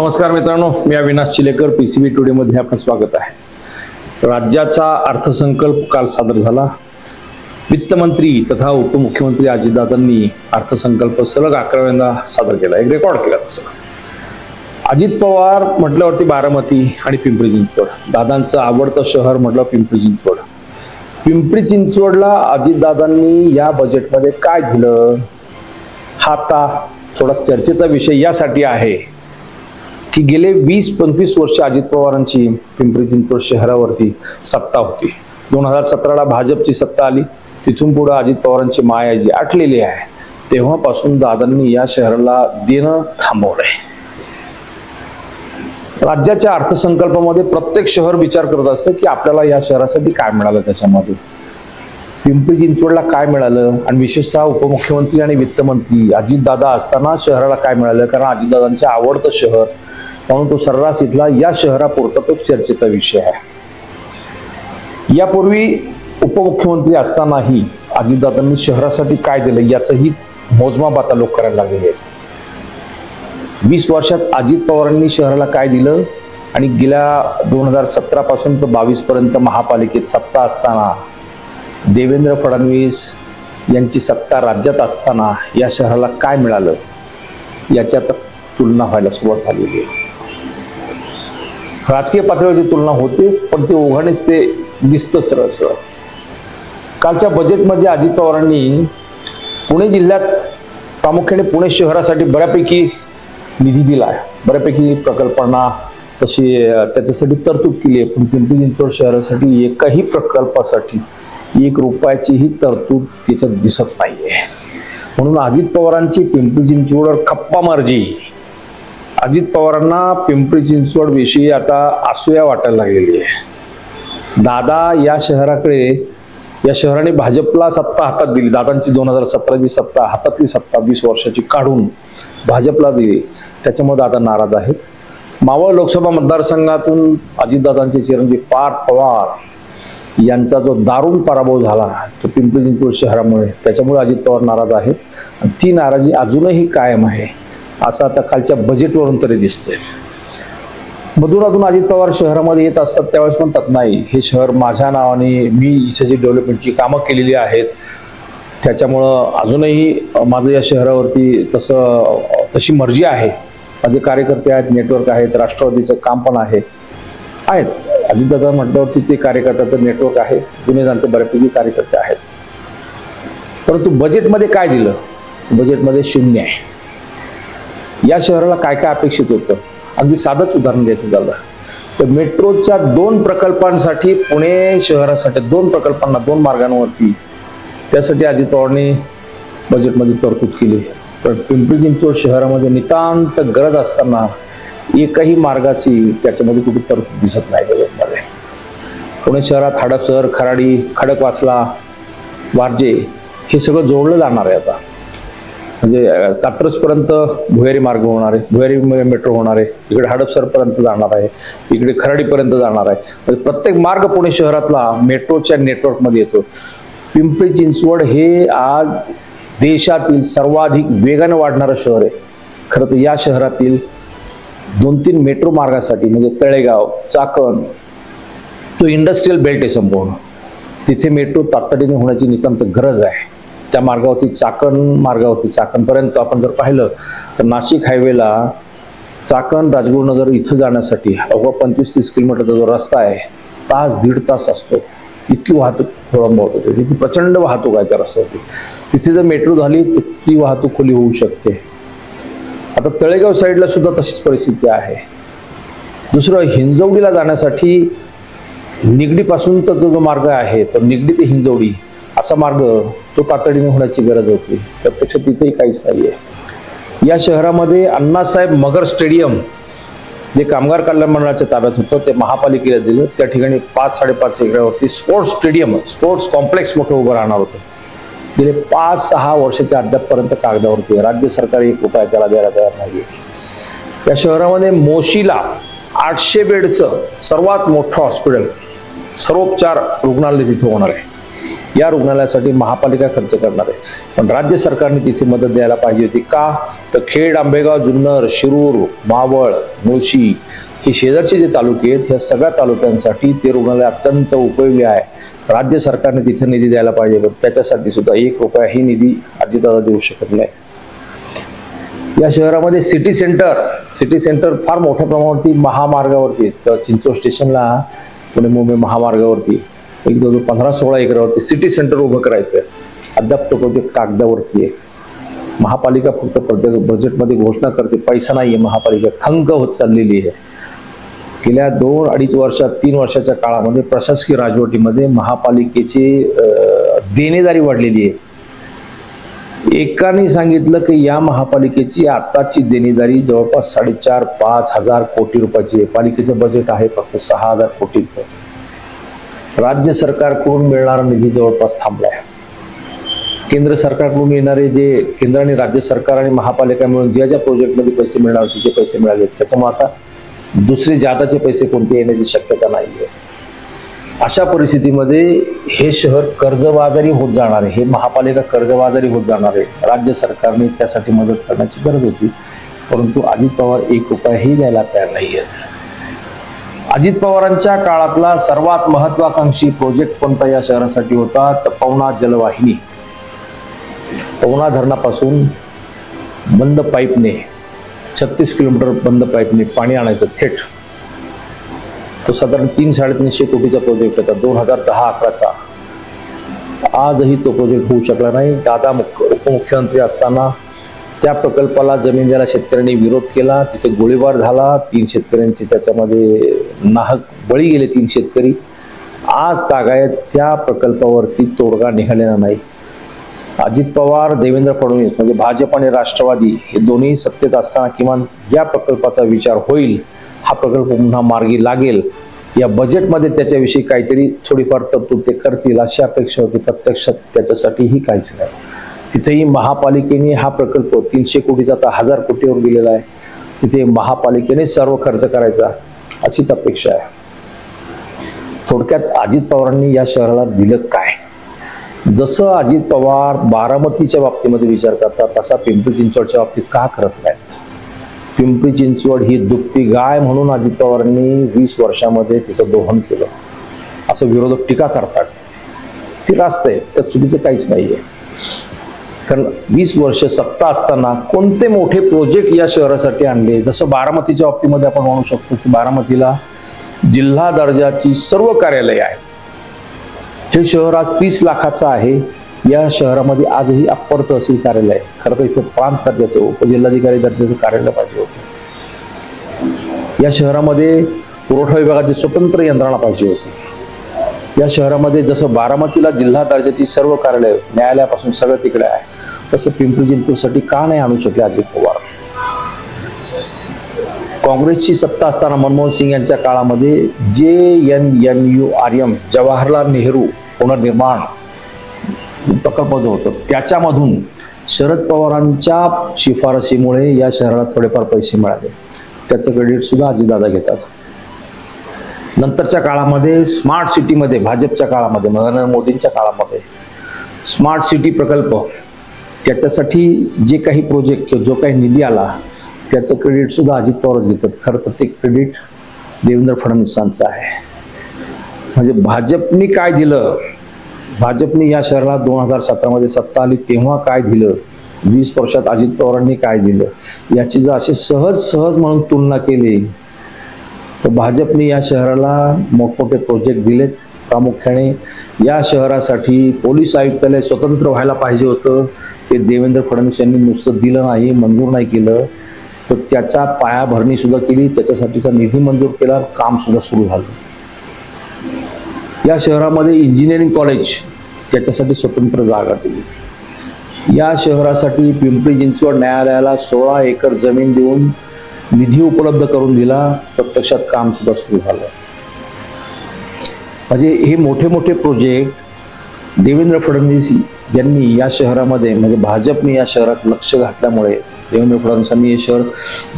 नमस्कार मित्रांनो मी अविनाश चिलेकर पीसीबी टुडे मध्ये आपलं स्वागत आहे. राज्याचा अर्थसंकल्प काल सादर झाला. वित्तमंत्री तथा उपमुख्यमंत्री अजितदादांनी अर्थसंकल्प सलग अकराव्यांदा सादर केला. एक रेकॉर्ड केला तसं. अजित पवार म्हटल्यावरती बारामती आणि पिंपरी चिंचवड. दादांचं आवडतं शहर म्हटलं पिंपरी चिंचवड. पिंपरी चिंचवडला अजितदादांनी या बजेटमध्ये काय दिलं? हा आता थोडा चर्चेचा विषय यासाठी आहे. की गेले वीस पंचवीस वर्ष अजित पवारांची पिंपरी चिंचवड शहरावरती सत्ता होती. दोन हजार सतराला भाजपची सत्ता आली. तिथून पुढे अजित पवारांची माया जी आटलेली आहे तेव्हापासून दादांनी या शहराला देणं थांबवलंय. राज्याच्या अर्थसंकल्पामध्ये प्रत्येक शहर विचार करत असतं की आपल्याला या शहरासाठी काय मिळालं त्याच्यामध्ये? पिंपरी चिंचवडला काय मिळालं? आणि विशेषतः उपमुख्यमंत्री आणि वित्तमंत्री अजितदादा असताना शहराला काय मिळालं? कारण अजितदादांचे आवडतं शहर म्हणून तो सर्रास इथला या शहरापुरता तो चर्चेचा विषय आहे. यापूर्वी उपमुख्यमंत्री असतानाही अजितदादांनी शहरासाठी काय दिलं याचंही मोजमाप आता लोक करायला लागलेले आहेत. वीस वर्षात अजित पवारांनी शहराला काय दिलं आणि गेल्या दोन हजार सतरा पासून तर बावीस पर्यंत महापालिकेत सत्ता असताना देवेंद्र फडणवीस यांची सत्ता राज्यात असताना या शहराला काय मिळालं याच्यात तुलना व्हायला सुरुवात झालेली आहे. राजकीय पातळीवरची तुलना होते पण ते ओघानेच ते दिसतं सरळ सरळ कालच्या बजेटमध्ये अजित पवारांनी पुणे जिल्ह्यात प्रामुख्याने पुणे शहरासाठी बऱ्यापैकी निधी दिला आहे बऱ्यापैकी प्रकल्पांना तशी त्याच्यासाठी तरतूद केली आहे. पण पिंपरी चिंचवड शहरासाठी एकाही प्रकल्पासाठी एक रुपयाचीही तरतूद त्याच्यात दिसत नाहीये. म्हणून अजित पवारांची पिंपरी चिंचवडवर खप्पा मार्जी. अजित पवारांना पिंपरी चिंचवड विषयी आता असूया वाटायला लागलेली आहे. दादा या शहराकडे या शहराने भाजपला सत्ता हातात दिली. दादांची दोन हजार सतराची सत्ता हातातली सत्ता वीस वर्षाची काढून भाजपला दिली. त्याच्यामुळे दादा नाराज आहेत. मावळ लोकसभा मतदारसंघातून अजितदादांचे चिरंजीव पार पवार यांचा जो दारुण पराभव झाला तो पिंपरी चिंचवड शहरामुळे त्याच्यामुळे अजित पवार नाराज आहेत. आणि ती नाराजी अजूनही कायम आहे. असं आता कालच्या बजेटवरून तरी दिसतंय. मधून अजून अजित पवार शहरामध्ये येत असतात त्यावेळेस म्हणतात नाही. हे शहर माझ्या नावाने मी इथे जी डेव्हलपमेंटची कामं केलेली आहेत त्याच्यामुळं अजूनही माझं या शहरावरती तसं तशी मर्जी आहे. माझे कार्यकर्ते आहेत नेटवर्क आहेत राष्ट्रवादीचं काम पण आहे. आहेत. अजितदादा म्हटल्यावरती ते कार्यकर्त्याचं नेटवर्क आहे. जुने जाणते बऱ्यापैकी कार्यकर्ते आहेत. परंतु बजेटमध्ये काय दिलं? बजेटमध्ये शून्य आहे. या शहराला काय काय अपेक्षित होतं? अगदी साधंच उदाहरण द्यायचं झालं. तर मेट्रोच्या दोन प्रकल्पांसाठी पुणे शहरासाठी दोन प्रकल्पांना दोन मार्गांवरती त्यासाठी आधी पवारने बजेटमध्ये तरतूद केली. पण पिंपरी चिंचवड शहरामध्ये नितांत गरज असताना एकही मार्गाची त्याच्यामध्ये कुठे तरतूद दिसत नाही बजेटमध्ये. पुणे शहरात हडपसर खराडी खडकवासला वारजे हे सगळं जोडलं जाणार आहे आता. म्हणजे अं, कात्रजपर्यंत भुयारी मार्ग होणार आहे भुयारी मेट्रो होणार आहे इकडे हडपसरपर्यंत जाणार आहे इकडे खराडीपर्यंत जाणार आहे. म्हणजे प्रत्येक मार्ग पुणे शहरातला मेट्रोच्या नेटवर्कमध्ये येतो. पिंपरी चिंचवड हे आज देशातील सर्वाधिक वेगाने वाढणारं शहर आहे. खरं तर या शहरातील दोन तीन मेट्रो मार्गासाठी म्हणजे तळेगाव चाकण तो इंडस्ट्रीयल बेल्ट आहे संपूर्ण. तिथे मेट्रो तातडीने होण्याची नितांत गरज आहे. त्या मार्गावरती चाकण मार्गावरती चाकणपर्यंत आपण जर पाहिलं तर नाशिक हायवेला चाकण राजगुरुनगर इथं जाण्यासाठी अवघा पंचवीस तीस किलोमीटरचा जो रस्ता आहे तास दीड तास असतो. इतकी वाहतूक खोळंब होत. होती तिथे प्रचंड वाहतूक आहे त्या रस्त्यावरती. तिथे जर मेट्रो झाली तर ती वाहतूक खुली होऊ शकते. आता तळेगाव साईडला सुद्धा तशीच परिस्थिती आहे. दुसरं हिंजवडीला जाण्यासाठी निगडीपासून तर जो मार्ग आहे तर निगडी ते हिंजवडी. असा मार्ग तो तातडीने होण्याची गरज होती. प्रत्यक्ष तिथेही काहीच नाहीये. या शहरामध्ये अण्णासाहेब मगर स्टेडियम जे कामगार कल्याण मंडळाच्या ताब्यात होतं ते महापालिकेला दिलं. त्या ठिकाणी पाच साडेपाच एकरावरती स्पोर्ट्स स्टेडियम स्पोर्ट्स कॉम्प्लेक्स मोठं उभं राहणार होतं. गेले पाच सहा वर्ष ते अद्यापपर्यंत कागदावरती राज्य सरकार एक उपाय त्याला द्यायला तयार नाहीये. या शहरामध्ये मोशीला आठशे बेडचं सर्वात मोठं हॉस्पिटल सर्वोपचार रुग्णालय तिथे होणार आहे. या रुग्णालयासाठी महापालिका खर्च करणार आहे. पण राज्य सरकारने तिथे मदत द्यायला पाहिजे होती का? तर खेड आंबेगाव जुन्नर शिरूर मावळ मुळशी हे शेजारचे जे तालुके आहेत ह्या सगळ्या तालुक्यांसाठी ते रुग्णालय अत्यंत उपयोगी आहे. राज्य सरकारने तिथे निधी द्यायला पाहिजे पण त्याच्यासाठी सुद्धा एक रुपया ही निधी अजितदादा देऊ शकत नाही. या शहरामध्ये सिटी सेंटर सिटी सेंटर फार मोठ्या प्रमाणावरती महामार्गावरती तर चिंचोड स्टेशनला पुणे मुंबई महामार्गावरती. एक जवळ पंधरा सोळा एकरावरती सिटी सेंटर उभं करायचं आहे. अद्याप तो प्रोजेक्ट कागदावरती आहे. महापालिका फक्त प्रत्येक बजेटमध्ये घोषणा करते पैसा नाहीये महापालिका खंग होत चाललेली आहे. गेल्या दोन अडीच वर्षात तीन वर्षाच्या काळामध्ये प्रशासकीय राजवटीमध्ये महापालिकेची देणेदारी वाढलेली आहे. एकाने सांगितलं की या महापालिकेची आताची देणेदारी जवळपास साडेचार पाच हजार कोटी रुपयाची आहे. पालिकेचं बजेट आहे फक्त सहा हजार कोटीचं. राज्य सरकारकडून मिळणारा निधी जवळपास थांबलाय. केंद्र सरकारकडून येणारे जे केंद्र आणि राज्य सरकार आणि महापालिका मिळून ज्या ज्या प्रोजेक्टमध्ये पैसे मिळणार होते जे पैसे मिळाले त्याच्यामुळे आता दुसरे जादाचे पैसे कोणते येण्याची शक्यता नाहीये. अशा परिस्थितीमध्ये हे शहर कर्जबाजारी होत जाणार आहे. हे महापालिका कर्जबाजारी होत जाणार आहे. राज्य सरकारने त्यासाठी मदत करण्याची गरज होती परंतु अजित पवार एक उपायही द्यायला तयार नाही आहेत अजित पवारांच्या काळातला सर्वात महत्वाकांक्षी प्रोजेक्ट कोणता या शहरासाठी होता? तर पवना जलवाहिनी. पवना धरणापासून बंद पाईपने छत्तीस किलोमीटर बंद पाईपने पाणी आणायचं थेट. तो साधारण तीन साडेतीनशे कोटीचा प्रोजेक्ट होता दोन हजार दहा अकराचा. आजही तो प्रोजेक्ट होऊ शकला नाही. दादा मुख्य उपमुख्यमंत्री असताना त्या प्रकल्पाला जमीन द्यायला शेतकऱ्यांनी विरोध केला तिथे गोळीबार झाला तीन शेतकऱ्यांचे त्याच्यामध्ये नाहक बळी गेले तीन शेतकरी. आज तागायत त्या प्रकल्पावरती तोडगा निघालेला नाही. अजित पवार देवेंद्र फडणवीस म्हणजे भाजप आणि राष्ट्रवादी हे दोन्ही सत्तेत असताना किमान या प्रकल्पाचा विचार होईल हा प्रकल्प पुन्हा मार्गी लागेल. या बजेटमध्ये त्याच्याविषयी काहीतरी थोडीफार तरतूद ते करतील अशी अपेक्षा होती. प्रत्यक्षात त्याच्यासाठीही काहीच नाही. तिथेही महापालिकेने हा प्रकल्प तीनशे कोटीचा आता हजार कोटीवर गेलेला आहे. तिथे महापालिकेने सर्व खर्च करायचा अशीच अपेक्षा आहे. थोडक्यात अजित पवारांनी या शहराला दिलं काय? जसं अजित पवार बारामतीच्या बाबतीमध्ये विचार करतात तसा पिंपरी चिंचवडच्या बाबतीत का करत नाहीत? पिंपरी चिंचवड ही दुभती गाय म्हणून अजित पवारांनी वीस वर्षामध्ये तिचं दोहन केलं. असं विरोधक टीका करतात. ते रास्त आहे त्यात चुकीचं काहीच नाहीये. कारण वीस वर्ष सत्ता असताना कोणते मोठे प्रोजेक्ट या शहरासाठी आणले? जसं बारामतीच्या बाबतीमध्ये आपण म्हणू शकतो की बारामतीला जिल्हा दर्जाची सर्व कार्यालय आहेत. हे शहर आज तीस लाखाचं आहे. या शहरामध्ये आजही अप्पर तहसील कार्यालय खरं तर इथं प्रांत दर्जाचं उपजिल्हाधिकारी दर्जाचं कार्यालय पाहिजे होतं. या शहरामध्ये पुरवठा विभागाची स्वतंत्र यंत्रणा पाहिजे होती. या शहरामध्ये जसं बारामतीला जिल्हा दर्जाची सर्व कार्यालय न्यायालयापासून सगळं तिकडे आहे. तसं पिंपरी चिंचवडसाठी का नाही आणू शकले अजित पवार? काँग्रेसची सत्ता असताना मनमोहन सिंग यांच्या काळामध्ये J N N U R M Jawaharlal Nehru पुनर्निर्माण प्रकल्प जो होतं त्याच्यामधून शरद पवारांच्या शिफारसीमुळे या शहराला थोडेफार पैसे मिळाले. त्याचं क्रेडिट सुद्धा अजितदादा घेतात. नंतरच्या काळामध्ये स्मार्ट सिटीमध्ये भाजपच्या काळामध्ये नरेंद्र मोदींच्या काळामध्ये स्मार्ट सिटी प्रकल्प त्याच्यासाठी जे काही प्रोजेक्ट किंवा जो काही निधी आला त्याचं क्रेडिट सुद्धा अजित पवारच घेतात. खरं तर ते क्रेडिट देवेंद्र फडणवीसांचं आहे. म्हणजे भाजपने काय दिलं? भाजपने या शहराला दोन हजार सतरामध्ये सत्ता आली तेव्हा काय दिलं? वीस वर्षात अजित पवारांनी काय दिलं? याची जर अशी सहज सहज म्हणून तुलना केली तर भाजपने या शहराला मोठमोठे प्रोजेक्ट दिलेत. प्रामुख्याने या शहरासाठी पोलीस आयुक्तालय स्वतंत्र व्हायला पाहिजे होतं. ते देवेंद्र फडणवीस यांनी नुसतं दिलं नाही मंजूर नाही केलं तर त्याचा पायाभरणी सुद्धा केली त्याच्यासाठीचा निधी मंजूर केला काम सुद्धा सुरू झालं. या शहरामध्ये इंजिनिअरिंग कॉलेज त्याच्यासाठी स्वतंत्र जागा दिली. या शहरासाठी पिंपरी चिंचवड न्यायालयाला सोळा एकर जमीन देऊन निधी उपलब्ध करून दिला प्रत्यक्षात काम सुद्धा सुरू झालं. म्हणजे हे मोठे मोठे प्रोजेक्ट देवेंद्र फडणवीस यांनी या शहरामध्ये म्हणजे भाजपने या शहरात लक्ष घातल्यामुळे देवेंद्र फडणवीसांनी हे शहर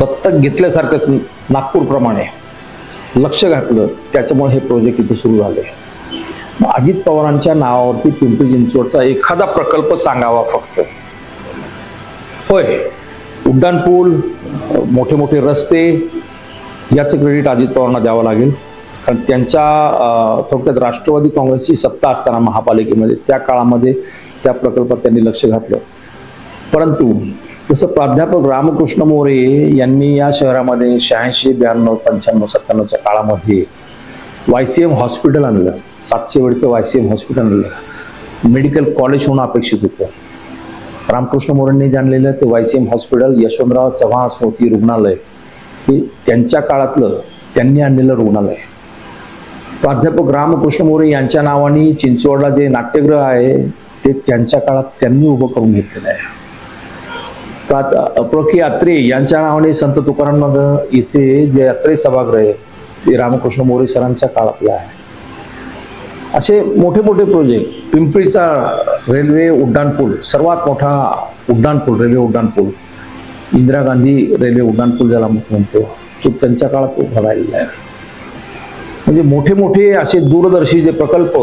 दत्तक घेतल्यासारखंच नागपूरप्रमाणे लक्ष घातलं. त्याच्यामुळे हे प्रोजेक्ट इथे सुरू झाले. अजित पवारांच्या नावावरती पिंपरी चिंचवडचा एखादा प्रकल्प सांगावा फक्त. होय. उड्डाणपूल मोठे मोठे रस्ते याचं क्रेडिट अजित पवारांना द्यावं लागेल. कारण त्यांच्या थोडक्यात राष्ट्रवादी काँग्रेसची सत्ता असताना महापालिकेमध्ये त्या काळामध्ये त्या प्रकल्पात त्यांनी लक्ष घातलं. परंतु जसं प्राध्यापक रामकृष्ण मोरे यांनी या शहरामध्ये शहाऐंशी ब्याण्णव पंच्याण्णव सत्त्याण्णवच्या काळामध्ये वाय सी एम हॉस्पिटल आणलं. सातशे वेळचं वाय सी एम हॉस्पिटल आणलं. मेडिकल कॉलेज होणं अपेक्षित होतं. रामकृष्ण मोरेंनी जाणलेलं ते Y C M hospital Yashwantrao Chavan स्मृती रुग्णालय हे त्यांच्या काळातलं त्यांनी आणलेलं रुग्णालय. प्राध्यापक रामकृष्ण मोरे यांच्या नावाने चिंचवडला जे नाट्यगृह आहे ते त्यांच्या काळात त्यांनी उभं करून घेतलेलं आहे. प्रा- प्र के यात्रे यांच्या नावाने संत तुकारामनगर इथे जे यात्रे सभागृह आहे ते रामकृष्ण मोरे सरांच्या काळातलं आहे. असे मोठे मोठे प्रोजेक्ट पिंपरीचा रेल्वे उड्डाणपूल सर्वात मोठा उड्डाणपूल रेल्वे उड्डाणपूल इंदिरा गांधी रेल्वे उड्डाणपूल ज्याला म्हणतो तो त्यांच्या काळात उभा राहिलेला आहे. म्हणजे मोठे मोठे असे दूरदर्शी जे प्रकल्प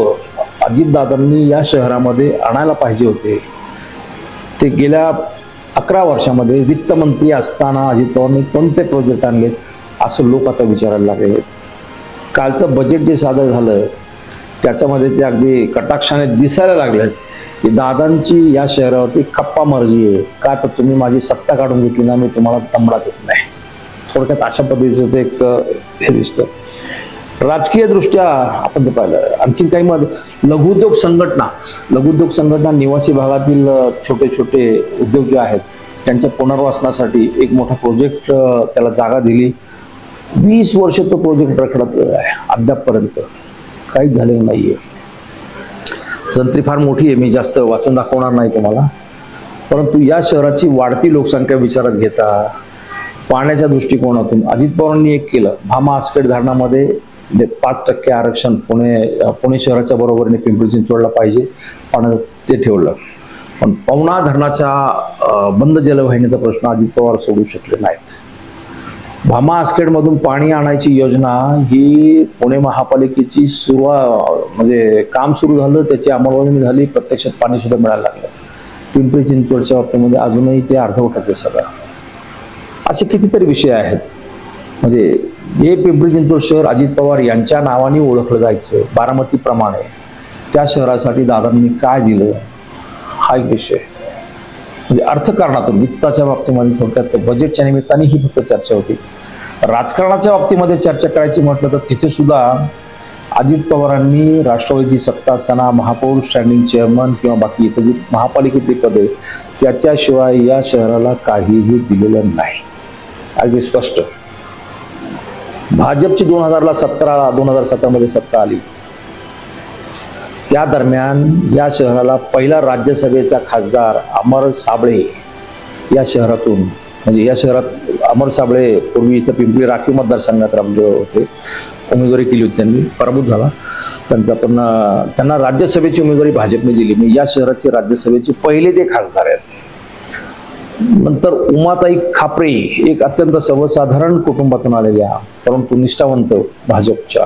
अजितदादांनी या शहरामध्ये आणायला पाहिजे होते. ते गेल्या अकरा वर्षामध्ये वित्तमंत्री असताना अजित पवारांनी कोणते प्रोजेक्ट आणलेत असं लोक आता विचारायला लागले. कालचं बजेट जे सादर झालं त्याच्यामध्ये ते अगदी कटाक्षाने दिसायला लागले की दादांची या शहरावरती खप्पा मर्जी आहे. का तर तुम्ही माझी सत्ता काढून घेतली ना मी तुम्हाला तंबडा देत नाही. थोडक्यात अशा पद्धतीचं ते एक हे दिसतं. राजकीय दृष्ट्या आपण पाहिलं. आणखी काही मग लघुउद्योग संघटना. लघुउद्योग संघटना निवासी भागातील छोटे छोटे उद्योग जे आहेत त्यांच्या पुनर्वासनासाठी एक मोठा प्रोजेक्ट त्याला जागा दिली. वीस वर्ष तो प्रोजेक्ट रखडत आहे अद्यापपर्यंत. काहीच झालेलं नाहीये. जंत्री फार मोठी आहे मी जास्त वाचून दाखवणार नाही तुम्हाला. परंतु या शहराची वाढती लोकसंख्या विचारात घेता पाण्याच्या दृष्टिकोनातून अजित पवारांनी एक केलं भामा आसखेड धरणामध्ये पाच टक्के आरक्षण पुणे पुणे शहराच्या बरोबरीने पिंपरी चिंचवडला पाहिजे पण ते ठेवलं. पण पवना धरणाच्या बंद जलवाहिनीचा प्रश्न अजित पवार सोडू शकले नाहीत. भामा आस्केडमधून पाणी आणायची योजना ही पुणे महापालिकेची सुरुवात म्हणजे काम सुरू झालं त्याची अंमलबजावणी झाली प्रत्यक्षात पाणी सुद्धा मिळायला लागलं. पिंपरी चिंचवडच्या बाबतीमध्ये अजूनही ते अर्धवटाचे सगळं. असे कितीतरी विषय आहेत. म्हणजे जे पिंपरी चिंचवड शहर अजित पवार यांच्या नावाने ओळखलं जायचं बारामतीप्रमाणे त्या शहरासाठी दादांनी काय दिलं हा एक विषय. म्हणजे अर्थकारणातून वित्ताच्या बाबतीमध्ये थोडक्यात बजेटच्या निमित्ताने ही फक्त चर्चा होती. राजकारणाच्या बाबतीमध्ये चर्चा करायची म्हटलं तर तिथे सुद्धा अजित पवारांनी राष्ट्रवादीची सत्ता असताना महापौर स्टँडिंग चेअरमन किंवा बाकी इतर जी महापालिकेतली पदे त्याच्याशिवाय या शहराला काहीही दिलेलं नाही. अगदी स्पष्ट. भाजपची दोन हजारला सतरा दोन हजार सतरामध्ये सत्ता आली. त्या दरम्यान या शहराला पहिला राज्यसभेचा खासदार अमर साबळे या शहरातून म्हणजे या शहरात अमर साबळे पूर्वी इथं पिंपरी राखीव मतदारसंघात राबले होते. उमेदवारी केली होती त्यांनी पराभूत झाला. त्यांचा पण त्यांना राज्यसभेची उमेदवारी भाजपने दिली. मी या शहराचे राज्यसभेचे पहिले ते खासदार आहेत. नंतर उमाताई खापरे एक अत्यंत सर्वसाधारण कुटुंबातून आलेल्या परंतु निष्ठावंत भाजपच्या.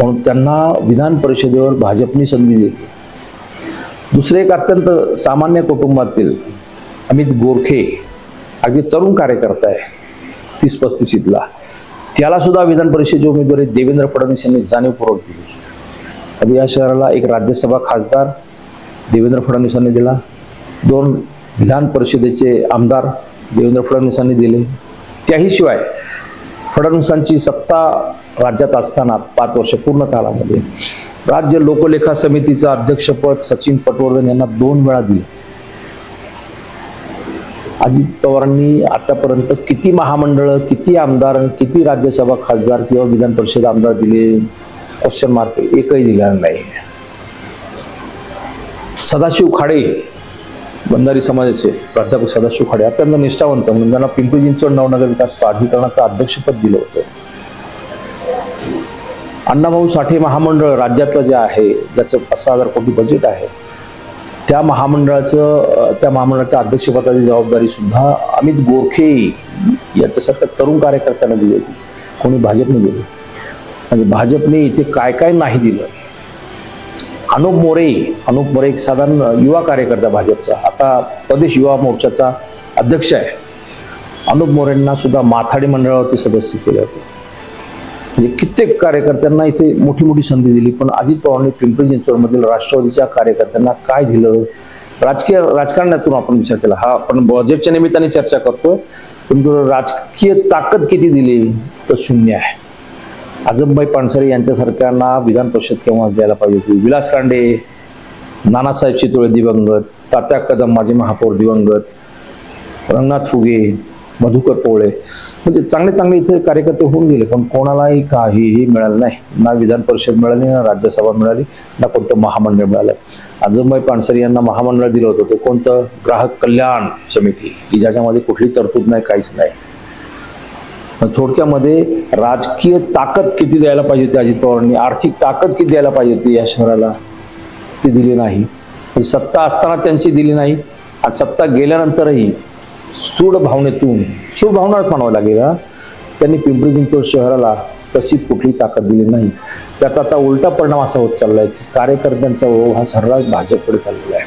म्हणून त्यांना विधान परिषदेवर भाजपने संधी दिली. दुसरे एक अत्यंत सामान्य कुटुंबातील अमित गोरखे अगदी तरुण कार्यकर्ता आहे तीस पस्तीशीतला त्याला सुद्धा विधान परिषदेची उमेदवारी देवेंद्र फडणवीस यांनी जाणीवपूर्वक दिली. आता या शहराला एक राज्यसभा खासदार देवेंद्र फडणवीसांनी दिला. दोन विधान परिषदेचे आमदार देवेंद्र फडणवीसांनी दिले. त्याही शिवाय फडणवीसांची सत्ता राज्यात असताना पाच वर्ष पूर्ण काळामध्ये राज्य लोकलेखा समितीचं अध्यक्षपद सचिन पटवर्धन यांना दोन वेळा दिले. अजित पवारांनी आतापर्यंत किती महामंडळ किती आमदार किती राज्यसभा खासदार किंवा विधान परिषद आमदार दिले? क्वेश्चन मार्क एकही दिला नाही. सदाशिव खाडे बंधारी समाजाचे प्राध्यापक सदाशिव खाडे अत्यंत निष्ठावंत म्हणून त्यांना पिंपरी चिंचवड नवनगर विकास प्राधिकरणाचं अध्यक्षपद दिलं होतं. अण्णाभाऊ साठे महामंडळ राज्यातलं जे आहे ज्याचं पाच सहा हजार कोटी बजेट आहे त्या महामंडळाचं त्या महामंडळाच्या अध्यक्षपदाची जबाबदारी सुद्धा अमित गोरखे याच्यासारख्या तरुण कार्यकर्त्यांना दिली होती. कोणी भाजपने दिली? म्हणजे भाजपने इथे काय काय नाही दिलं? अनुप मोरे अनुप मोरे एक साधारण युवा कार्यकर्ता भाजपचा. आता प्रदेश युवा मोर्चाचा अध्यक्ष आहे. अनुप मोरेंना सुद्धा माथाडी मंडळावरती सदस्य केले होते. म्हणजे कित्येक कार्यकर्त्यांना इथे मोठी मोठी संधी दिली पण अजित पवारांनी पिंपरी चिंचवडमधील राष्ट्रवादीच्या कार्यकर्त्यांना काय दिलं? राजकीय राजकारणातून आपण विचार केला. हा आपण बजेटच्या निमित्ताने चर्चा करतोय. पण राजकीय ताकद किती दिली तर शून्य आहे. आजमबाई पानसरे यांच्यासारख्यांना विधान परिषद केव्हा द्यायला पाहिजे होती? विलास रांडे नानासाहेब चितोळे दिवंगत तात्या कदम माजी महापौर दिवंगत रंगनाथ फुगे मधुकर पोळे. म्हणजे चांगले चांगले इथे कार्यकर्ते होऊन गेले पण कोणालाही काहीही मिळालं नाही. ना विधान परिषद मिळाली ना राज्यसभा मिळाली ना कोणतं महामंडळ मिळालं. आजमबाई पानसरे यांना महामंडळ दिलं होतं. ते कोणतं? ग्राहक कल्याण समिती की ज्याच्यामध्ये कुठली तरतूद नाही काहीच नाही. थोडक्यामध्ये राजकीय ताकद किती द्यायला पाहिजे होती अजित पवारांनी? आर्थिक ताकद किती द्यायला पाहिजे होती या शहराला? ती दिली नाही. ही सत्ता असताना त्यांची दिली नाही. आणि सत्ता गेल्यानंतरही सूड भावनेतून सूड भावनाच म्हणावं लागेल त्यांनी पिंपरी चिंचवड शहराला तशी कुठली ताकद दिली नाही. त्यात आता उलटा परिणाम असा होत चाललाय की कार्यकर्त्यांचा ओघ हा सर्रास भाजपकडे चाललेला आहे.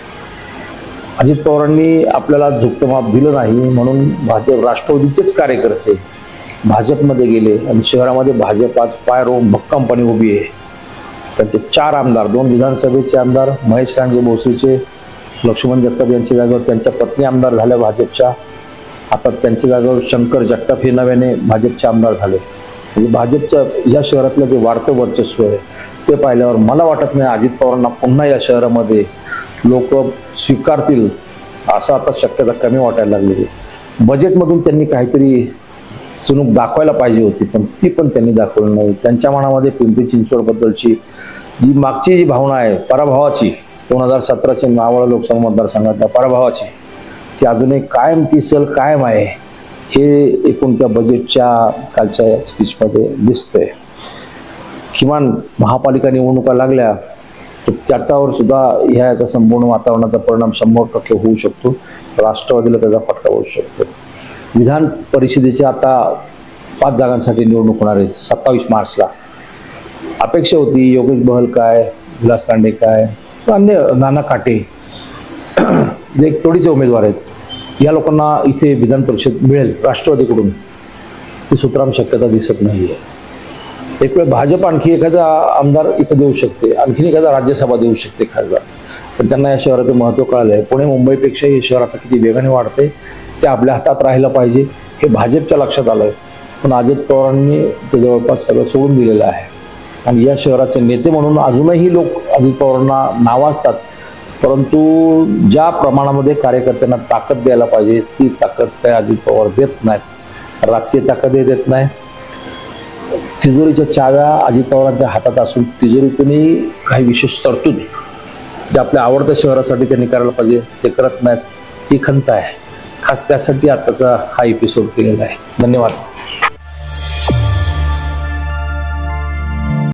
अजित पवारांनी आपल्याला झुकतं माप दिलं नाही म्हणून भाजप राष्ट्रवादीचेच कार्यकर्ते भाजपमध्ये गेले आणि शहरामध्ये भाजप आज पाय रोम भक्कमपणे उभी आहे. त्यांचे चार आमदार दोन विधानसभेचे आमदार महेश रांगे भोसरीचे लक्ष्मण जगताप यांच्या जागेवर त्यांच्या पत्नी आमदार झाल्या भाजपच्या. आता त्यांच्या जागेवर शंकर जगताप हे नव्याने भाजपचे आमदार झाले. म्हणजे भाजपच्या या शहरातलं जे वाढतं वर्चस्व आहे ते पाहिल्यावर मला वाटत नाही अजित पवारांना पुन्हा या शहरामध्ये लोक स्वीकारतील असं आता शक्यता कमी वाटायला लागलेली बजेटमधून त्यांनी काहीतरी सुनूक दाखवायला पाहिजे होती पण ती पण त्यांनी दाखवली नाही. त्यांच्या मनामध्ये पिंपरी चिंचवड बद्दलची जी मागची जी भावना आहे पराभवाची दोन हजार सतराच्या मावळा लोकसभा मतदारसंघातल्या पराभवाची ती अजूनही कायम ती सल कायम आहे हे एकूण त्या बजेटच्या कालच्या स्पीचमध्ये दिसतंय. किमान महापालिका निवडणुका लागल्या तर त्याच्यावर सुद्धा ह्या याचा संपूर्ण वातावरणाचा परिणाम शंभर टक्के होऊ शकतो. राष्ट्रवादीला त्याचा फटका होऊ शकतो. विधान परिषदेच्या आता पाच जागांसाठी निवडणूक होणार आहे सत्तावीस मार्चला. अपेक्षा होती योगेश बहल काय विलास तांडे काय अन्य नाना काटे जे एक तोडीचे उमेदवार आहेत या लोकांना इथे विधान परिषद मिळेल राष्ट्रवादीकडून. ही सुतराम शक्यता दिसत नाहीये. एक वेळ भाजप आणखी एखादा आमदार इथं देऊ शकते आणखीन एखादा राज्यसभा देऊ शकते खासदार. पण त्यांना या शहराचं महत्त्व कळालंय. पुणे मुंबईपेक्षा हे शहर आता किती वेगाने वाढते ते आपल्या हातात राहिलं पाहिजे हे भाजपच्या लक्षात आलं पण अजित पवारांनी ते जवळपास सगळं सोडून दिलेलं आहे. आणि या शहराचे नेते म्हणून अजूनही लोक अजित पवारांना नावाजतात परंतु ज्या प्रमाणामध्ये कार्यकर्त्यांना ताकद द्यायला पाहिजे ती ताकद काय अजित पवार देत नाहीत. राजकीय ताकदही देत नाही. तिजोरीच्या चाव्या अजित पवारांच्या हातात असून तिजोरीतूनही काही विशेष तरतूद जे आपल्या आवडत्या शहरासाठी त्यांनी करायला पाहिजे ते करत नाहीत ही खंत आहे. खास त्यासाठी आताचा हा एपिसोड केलेला आहे. धन्यवाद.